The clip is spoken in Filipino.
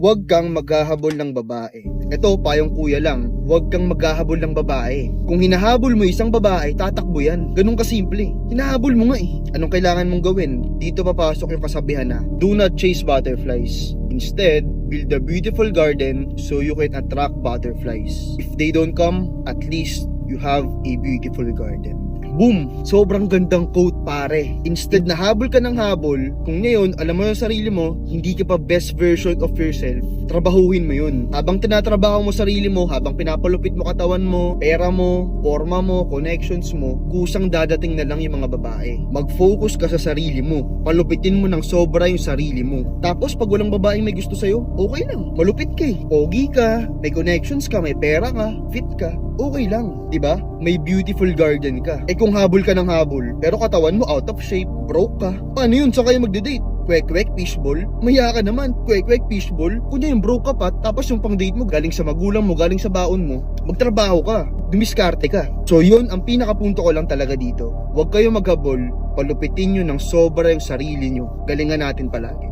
Huwag kang maghahabol ng babae. Ito, payong kuya lang. Huwag kang maghahabol ng babae. Kung hinahabol mo isang babae, tatakbo yan. Ganun kasimple. Hinahabol mo nga eh. Anong kailangan mong gawin? Dito papasok yung kasabihan na, do not chase butterflies. Instead, build a beautiful garden so you can attract butterflies. If they don't come, at least you have a beautiful garden. Boom! Sobrang gandang quote pare. Instead na habol ka ng habol, kung ngayon alam mo yung sarili mo, hindi ka pa best version of yourself, trabahuhin mo yun. Habang tinatrabaho mo sarili mo, habang pinapalupit mo katawan mo, pera mo, forma mo, connections mo, kusang dadating na lang yung mga babae. Mag-focus ka sa sarili mo. Palupitin mo ng sobra yung sarili mo. Tapos pag walang babaeng may gusto sa'yo, okay lang. Malupit ka eh. Pogi ka, may connections ka, may pera ka, fit ka, okay lang. ba? May beautiful garden ka. Eh kung habol ka ng habol, pero katawan mo out of shape, broke ka, paano yun? Saan kayo magde-date? Kwek-kwek, fishball? Maya ka naman, kwek-kwek, fishball? Kunya yung broke ka pa, tapos yung pang-date mo galing sa magulang mo, galing sa baon mo, magtrabaho ka, dumiskarte ka. So yun, ang pinakapunto ko lang talaga dito. Huwag kayo maghabol, palupitin nyo ng sobra yung sarili nyo. Galingan natin palagi.